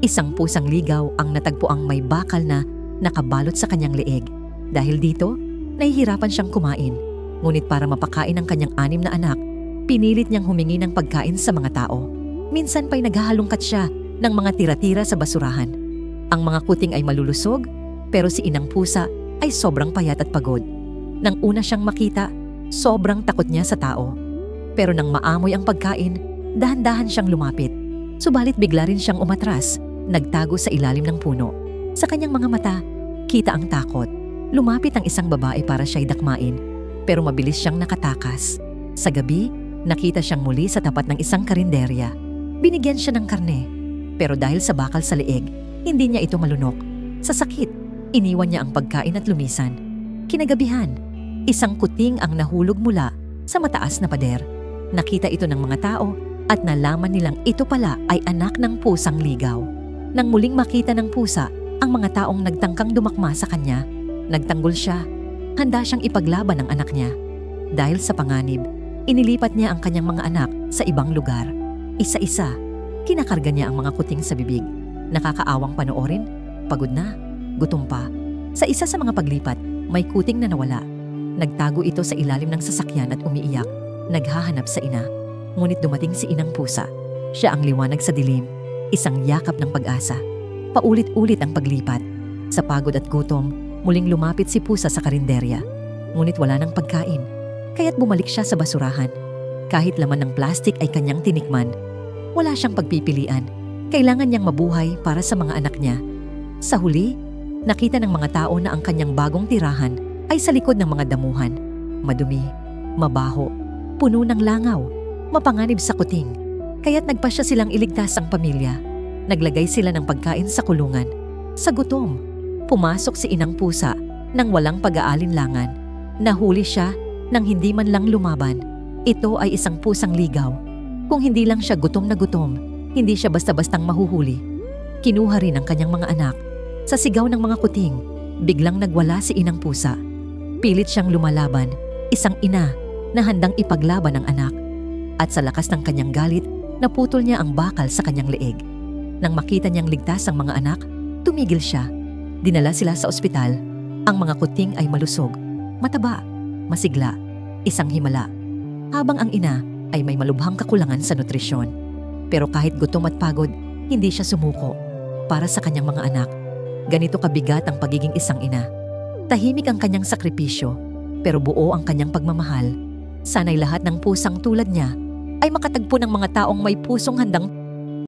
Isang pusang ligaw ang natagpuang may bakal na nakabalot sa kanyang leeg. Dahil dito, nahihirapan siyang kumain. Ngunit para mapakain ang kanyang anim na anak, pinilit niyang humingi ng pagkain sa mga tao. Minsan pa'y naghahalongkat siya ng mga tira-tira sa basurahan. Ang mga kuting ay malulusog, pero si inang pusa ay sobrang payat at pagod. Nang una siyang makita, sobrang takot niya sa tao. Pero nang maamoy ang pagkain, dahan-dahan siyang lumapit. Subalit bigla rin siyang umatras, nagtago sa ilalim ng puno. Sa kanyang mga mata, kita ang takot. Lumapit ang isang babae para siya'y dakmain, pero mabilis siyang nakatakas. Sa gabi, nakita siyang muli sa tapat ng isang karinderya. Binigyan siya ng karne, pero dahil sa bakal sa leeg, hindi niya ito malunok. Sa sakit, iniwan niya ang pagkain at lumisan. Kinagabihan, isang kuting ang nahulog mula sa mataas na pader. Nakita ito ng mga tao at nalaman nilang ito pala ay anak ng pusang ligaw. Nang muling makita ng pusa ang mga taong nagtangkang dumakma sa kanya, nagtanggol siya. Handa siyang ipaglaban ang anak niya. Dahil sa panganib, inilipat niya ang kanyang mga anak sa ibang lugar. Isa-isa, kinakarga niya ang mga kuting sa bibig. Nakakaawang panoorin, pagod na, gutom pa. Sa isa sa mga paglipat, may kuting na nawala. Nagtago ito sa ilalim ng sasakyan at umiiyak, naghahanap sa ina. Ngunit dumating si inang pusa. Siya ang liwanag sa dilim, isang yakap ng pag-asa. Paulit-ulit ang paglipat. Sa pagod at gutom, muling lumapit si pusa sa karinderya. Ngunit wala ng pagkain, kaya't bumalik siya sa basurahan. Kahit laman ng plastik ay kanyang tinikman, wala siyang pagpipilian. Kailangan niyang mabuhay para sa mga anak niya. Sa huli, nakita ng mga tao na ang kanyang bagong tirahan ay sa likod ng mga damuhan. Madumi, mabaho, puno ng langaw, mapanganib sa kuting. Kaya't nagpa siya silang iligtas ang pamilya. Naglagay sila ng pagkain sa kulungan. Sa gutom, pumasok si inang pusa nang walang pag-aalinlangan. Nahuli siya nang hindi man lang lumaban. Ito ay isang pusang ligaw. Kung hindi lang siya gutom na gutom, hindi siya basta-bastang mahuhuli. Kinuha rin ang kanyang mga anak. Sa sigaw ng mga kuting, biglang nagwala si inang pusa. Pilit siyang lumalaban, isang ina na handang ipaglaban ang anak. At sa lakas ng kanyang galit, naputol niya ang bakal sa kanyang leeg. Nang makita niyang ligtas ang mga anak, tumigil siya. Dinala sila sa ospital. Ang mga kuting ay malusog, mataba, masigla, isang himala. Habang ang ina ay may malubhang kakulangan sa nutrisyon. Pero kahit gutom at pagod, hindi siya sumuko. Para sa kanyang mga anak, ganito kabigat ang pagiging isang ina. Tahimik ang kanyang sakripisyo, pero buo ang kanyang pagmamahal. Sana'y lahat ng pusang tulad niya ay makatagpo ng mga taong may pusong handang